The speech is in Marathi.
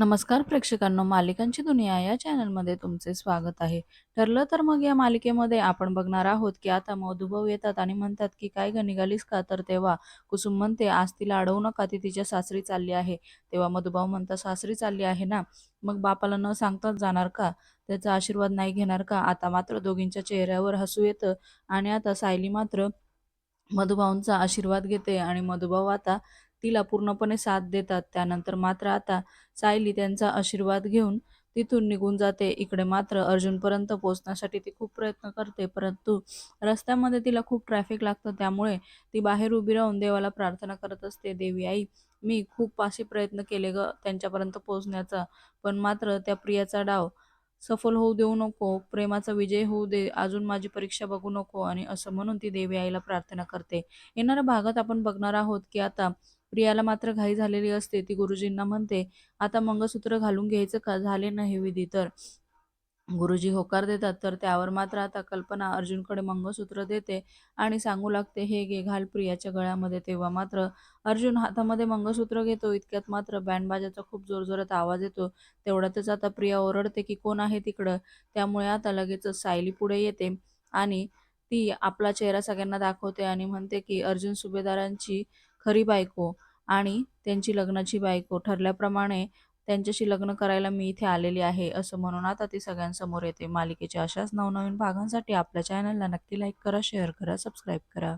नमस्कार प्रेक्षकांनो मालिकांची दुनिया या चॅनलमध्ये तुमचे स्वागत आहे. ठरलं तर मग या मालिकेमध्ये आपण बघणार आहोत की आता मधुभाऊ येतात आणि म्हणतात की काय ग निघालीस का? तर तेव्हा कुसुम म्हणते आज तिला अडवू नका ती तिच्या सासरी चालली आहे. तेव्हा मधुभाऊ म्हणतात सासरी चालली आहे ना? मग बापाला न सांगताच जाणार का? त्याचा आशीर्वाद नाही घेणार का? आता मात्र दोघींच्या चेहऱ्यावर हसू येतं आणि आता सायली मात्र मधुभाऊंचा आशीर्वाद घेते आणि मधुभाऊ आता तिला पूर्णपणे साथ देतात. त्यानंतर मात्र आता सायली त्यांचा आशीर्वाद घेऊन तिथून निघून जाते. इकडे मात्र अर्जुनपर्यंत पोहोचण्यासाठी ती खूप प्रयत्न करते परंतु रस्त्यामध्ये तिला खूप ट्रॅफिक लागतं. त्यामुळे ती बाहेर उभी राहून देवाला प्रार्थना करत असते देवी आई मी खूप असे प्रयत्न केले ग त्यांच्यापर्यंत पोहोचण्याचा पण मात्र त्या प्रियाचा डाव सफल होऊ देऊ नको प्रेमाचा विजय होऊ दे अजून माझी परीक्षा बघू नको आणि असं म्हणून ती देवी आईला प्रार्थना करते. येणाऱ्या भागात आपण बघणार आहोत की आता प्रियाला मात्र घाई झालेली असते. ती गुरुजींना म्हणते आता मंगळसूत्र घालून घ्यायचं का? झाले नाही विधी तर. गुरुजी होकार देतात तर त्यावर मात्र आता कल्पना अर्जुनकडे मंगळसूत्र देते आणि सांगू लागते हे घे घाल प्रियाच्या गळ्यामध्ये. तेव्हा मात्र अर्जुन हातामध्ये मंगळसूत्र घेतो. इतक्यात मात्र बँडबाजाचा खूप जोरजोरात आवाज येतो. तेवढ्यातच आता प्रिया ओरडते की कोण आहे तिकडं? त्यामुळे आता लगेचच सायली पुढे येते आणि ती आपला चेहरा सगळ्यांना दाखवते आणि म्हणते की अर्जुन सुभेदारांची खरी बायको आणि त्यांची लग्नाची बायको ठरल्याप्रमाणे त्यांच्याशी लग्न करायला मी इथे आलेली आहे असं म्हणून आता ती सगळ्यांसमोर येते. मालिकेच्या अशाच नवनवीन भागांसाठी आपल्या चॅनलला नक्की लाईक करा शेअर करा सबस्क्राईब करा.